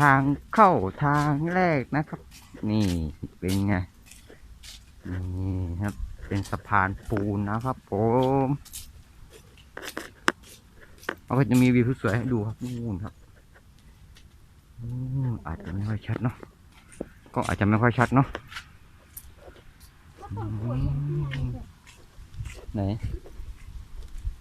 ทางเข้าทางแรกนะครับ นี่เป็นไงนี่ครับ เป็นสะพานปูนนะครับผมเราก็จะมีวิวสวยให้ดูครับนู่นครับอาจจะไม่ค่อยชัดเนาะก็อาจจะไม่ค่อยชัดเนาะไหน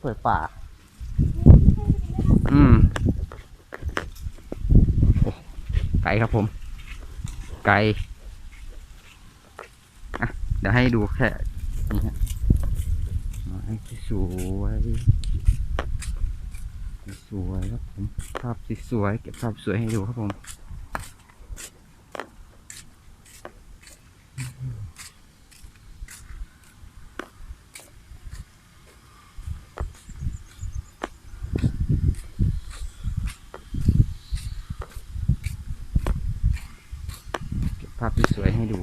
เปิดป่า อืมโอ้ไก่ครับผม ไก่เดี๋ยวให้ดูแค่นี้ฮะสวยสวยครับผมภาพสวยเก็บภาพสวยให้ดูครับผม เก็บภา พที่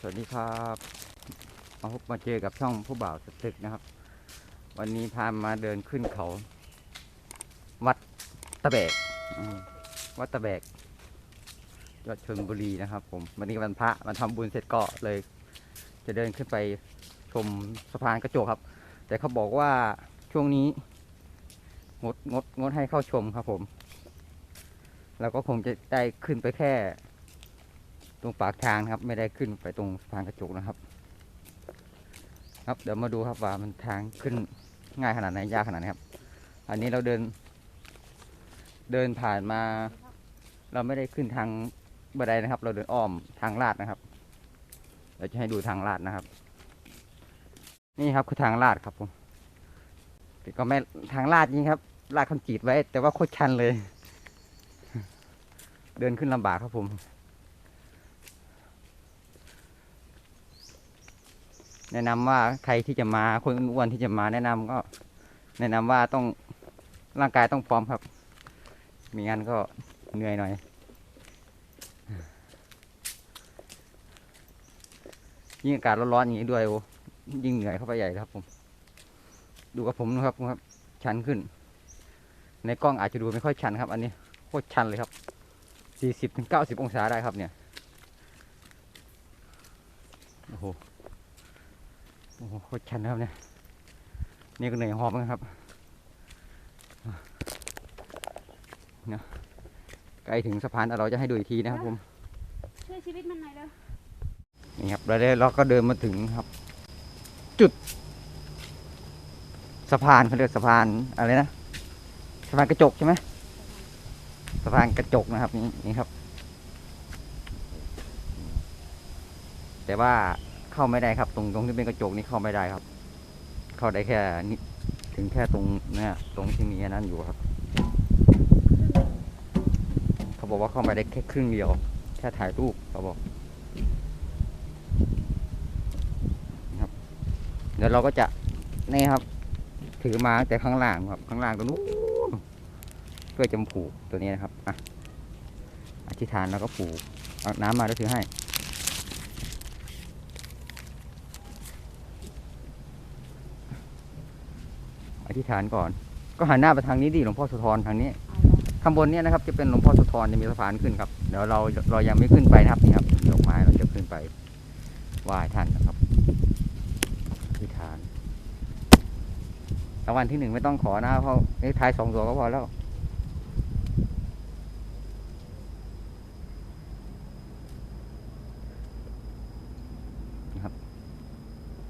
สวัสดีครับมาพบมาเจอกับช่องผู้บ่าวสตึกนะครับ วันนี้พามาเดินขึ้นเขา วัดตะแบกวัดตะแบกยอดชนบุรีนะครับ ผมวันนี้วันพระมาทำบุญเสร็จก็เลย จะเดินขึ้นไปชมสะพานกระจกครับ แต่เขาบอกว่าช่วงนี้ งดงดงดให้เข้าชมครับผมเราก็คงจะได้ขึ้นไปแค่ ตรงปากทางนะครับ ไม่ได้ขึ้นไปตรงสะพานกระจกนะครับ ครับเดี๋ยวมาดูครับว่ามันทางขึ้นง่ายขนาดไหนยากขนาดไหนครับ อันนี้เราเดิน เดินผ่านมา เราไม่ได้ขึ้นทางบันไดนะครับ เราเดินอ้อมทางลาดนะครับเราจะให้ดูทางลาดนะครับ นี่ครับคือทางลาดครับผมก็ไม่ทางลาดจริงครับลาดคอนกรีตไว้ แต่ว่าโคตรชันเลย เดินขึ้นลำบากครับผม แนะนำว่าใครที่จะมาคนอ้วนที่จะมาแนะนำก็ แนะนำว่าต้องร่างกายต้องพร้อมครับ มีงั้นก็เหนื่อยหน่อย ยิ่งอากาศร้อนๆอย่างนี้ด้วยโอ้ยิ่งเหนื่อยเข้าไปใหญ่ครับผม ดูกับผมนะครับครับ ชันขึ้น ในกล้องอาจจะดูไม่ค่อยชันครับ อันนี้โคตรชันเลยครับสี่สิบถึงเก้าสิบองศาได้ครับเนี่ย โอ้โห โอ้โหโคตรชันนะครับเนี่ย นี่ก็เหนื่อยหอบเหมือนกันครับเนี่ยใกล้ถึงสะพานเราจะให้ดูอีกทีนะครับผมช่วยชีวิตมันหน่อยเร็วนี่ครับเราได้เราก็เดินมาถึงครับ จุด สะพานเขาเรียกสะพานอะไรนะสะพานกระจกใช่ไหมสะพานกระจกนะครับนี่นี่ครับ แต่ว่า เข้าไม่ได้ครับ ตรงตรงที่เป็นกระจกนี่เข้าไม่ได้ครับ เข้าได้แค่นิดถึงแค่ตรงเนี่ยตรงที่มีอันนั้นอยู่ครับ เขาบอกว่าเข้ามาได้แค่ครึ่งเดียว แค่ถ่ายรูปเขาบอกครับ เดี๋ยวเราก็จะนี่ครับ ถือมาแต่ข้างล่างครับ ข้างล่างตรงนู้นเพื่อจะมผูกตัวนี้นะครับอะอธิษฐานแล้วก็ผูกเอาน้ำมาแล้วถือให้ ธิษฐานก่อน ก็หันหน้าไปทางนี้ดิหลวงพ่อสุธรทางนี้ข้างบนเนี่ยนะครับ จะเป็นหลวงพ่อสุธรจะมีสะพานขึ้นครับเดี๋ยวเราเรายังไม่ขึ้นไปนะครับนี่ครับดอกไม้เราจะขึ้นไปไหว้ท่านนะครับอธิษฐานรางวัลที่หนึ่งไม่ต้องขอนะเพราะเลขท้ายสองตัวก็พอแล้วนะครับ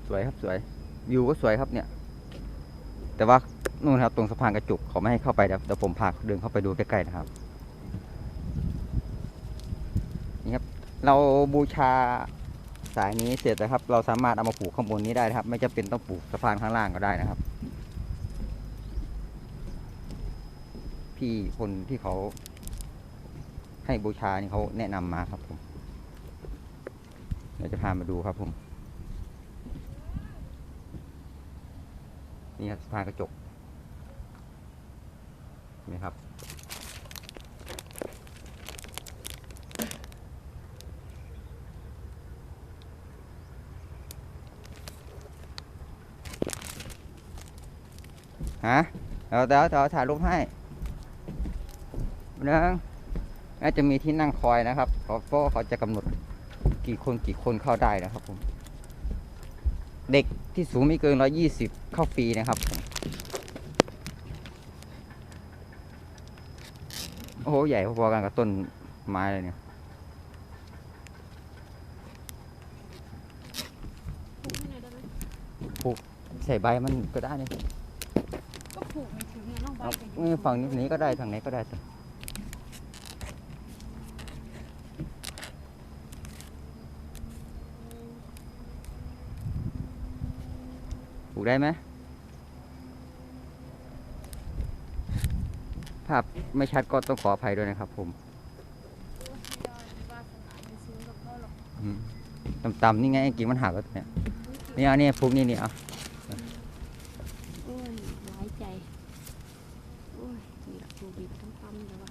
สวยครับสวยวิวก็สวยครับเนี่ย แต่ว่านู่นครับตรงสะพานกระจุกเขาไม่ให้เข้าไปเดี๋ยวเดี๋ยวผมพาเดินเข้าไปดูใกล้ๆนะครับนี่ครับเราบูชาสายนี้เสร็จนะครับ เราสามารถเอามาผูกข้างบนนี้ได้นะครับ ไม่จำเป็นต้องผูกสะพานข้างล่างก็ได้นะครับ พี่คนที่เขาให้บูชานี่เขาแนะนำมาครับผมเดี๋ยวจะพามาดูครับผม นี่ครับสะพานกระจกนี่ครับ ฮะเดี๋ยวเดี๋ยวเดี๋ยวถ่ายรูปให้นึงน่าจะมีที่นั่งคอยนะครับเพราะเพราะว่าเขาจะกำหนดกี่คนกี่คนเข้าได้นะครับผม เด็กที่สูงไม่เกินร้อยี่สิบ เข้าฟรีนะครับผมโอ้โห ใหญ่พอๆกันกับต้นไม้เลยเนี่ยผูกให้หน่อยได้ไหมใส่ใบมันก็ได้นี่ก็ผูกไม่ถึงไงน้องใบเอาจะนี่ฝั่งนี้ก็ได้ทางไหนก็ได้แต่ปลู กได้ไหมภาพไม่ชัดก็ต้องขออภัยด้วยนะครับผมวาสนาไม่ซื้อกับพ่อหรอกอืมต่ำๆนี่ไงกิ่งมันหักแล้วเนี่ยนี่เอาเนี่ยปลูกนี่นี่เอาโอ้ยร้ายใจ โอ้ยนี่ละผูกบีบทั้งปั๊มเลยว่ะ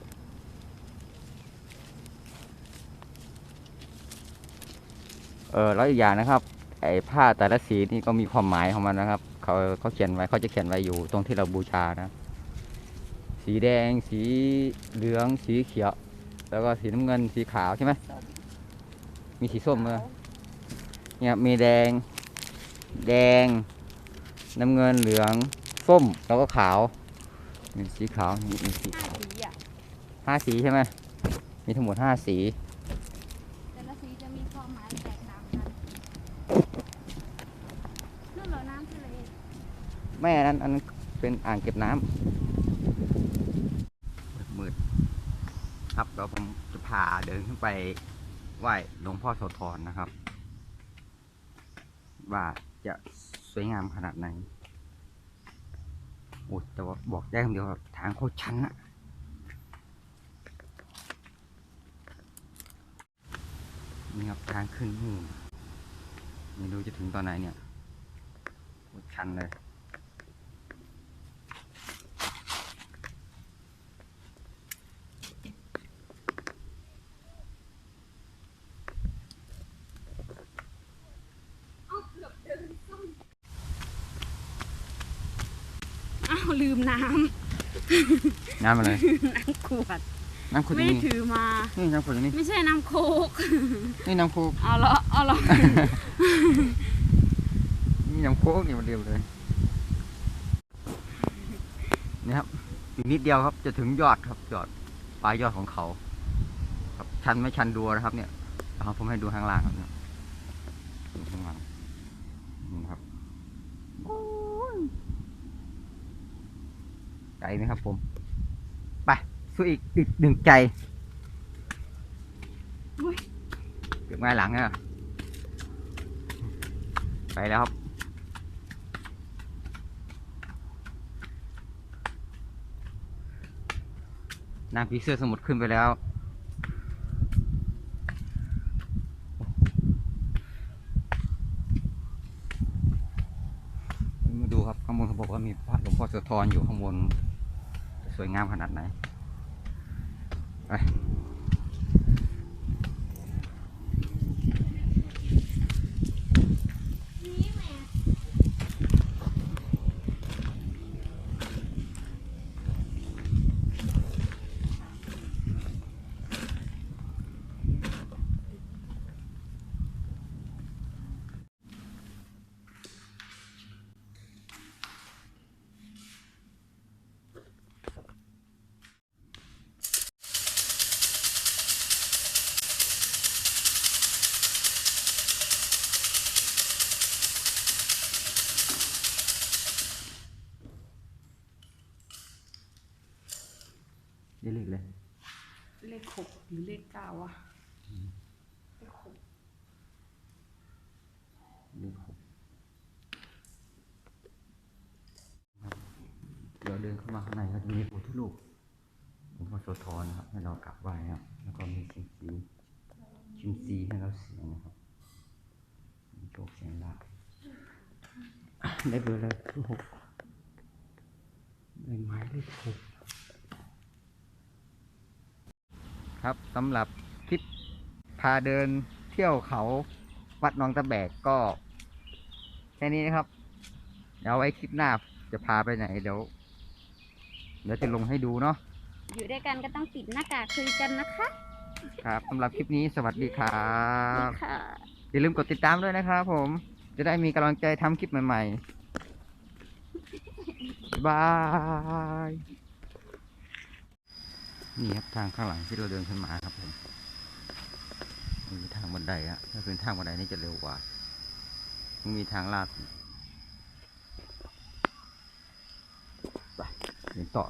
เออแล้วอีกอย่างนะครับ ไอ้ผ้าแต่ละสีนี่ก็มีความหมายของมันนะครับ เขาเขาเขียนไว้เขาจะเขียนไว้อยู่ตรงที่เราบูชานะ สีแดง สีเหลือง สีเขียว แล้วก็สีน้ำเงิน สีขาวใช่ไหม มีสีส้มเลยเนี่ยมีแดง แดง น้ำเงินเหลือง ส้ม แล้วก็ขาว มีสีขาวมีมีสีห้าขาวสีอะห้าสีใช่ไหม มีทั้งหมดห้าสี แต่ละสีจะมีความหมายแตกต่างกัน นู่นเหรอน้ำทะเลแม่อันนั้นอันเป็นอ่างเก็บน้ำมืดครับเดี๋ยวผมจะพาเดินขึ้นไปไหว้หลวงพ่อโสธรนะครับ ว่าจะสวยงามขนาดไหนโอ้แต่ว่าบอกได้คำเดียวทางโคตรชันอะนี่ครับทางขึ้นนู่น ไม่รู้จะถึงตอนไหนเนี่ยโคตรชันเลยอ้าวลืมน้น้ำอะไรำ น้ำขวด น้ำขุดไม่นี่ได้ถือมา นี่น้ำขุดนี่ไม่ใช่น้ำโคก นี่น้ำโคกเอาละเอาละ นี่น้ำโคกนี่มันเดียวเลยนี่ครับอีกนิดเดียวครับ จะถึงยอดครับยอดปลายยอดของเขา ครับชันไม่ชันดูนะครับ เนี่ยเอาผมให้ดูข้างล่างครับเนี่ยดูข้างล่างนี่นะครับโอ้ยใจไหมครับ ผม ไปสู้อีกอีกหนึ่งใจอุ๊ยเก็บไงหลังเนี่ย ไปแล้วครับ นางผีเสื้อสมุทรขึ้นไปแล้ว มาดูครับ ข้างบนเขาบอกว่ามีพระหลวงพ่อโสธรอยู่ข้างบน สวยงามขนาดไหน ไป เลขหกหรือเลขเก้าวะเลขหกเลขหกครับเดี๋ยวเดินเข้ามาข้างในก็จะมีพระพุทธรูปหลวงพ่อโสธรนะครับ ให้เรากราบไหว้นะครับ แล้วก็มีชิมซีชิมซีให้เราเสียงนะครับมีโชคเสียงลาภได้เบอร์เลยเลขหกได้หมายเลขหก ครับสำหรับทริปพาเดินเที่ยวเขาวัดหนองตะแบกก็แค่นี้นะครับ เดี๋ยวไว้คลิปหน้าจะพาไปไหนเดี๋ยวเดี๋ยวจะลงให้ดูเนาะอยู่ด้วยกันก็ต้องปิดหน้ากากคุยกันนะคะครับสำหรับคลิปนี้สวัสดีครับค่ะอย่าลืมกดติดตามด้วยนะครับผมจะได้มีกำลังใจทำคลิปใหม่ๆบาย นี่ครับทางข้างหลังที่เราเดินขึ้นมาครับผมมีทางบันไดอะถ้าเป็นทางบันไดนี่จะเร็วกว่ามันมีทางลาดไปเดินต่อ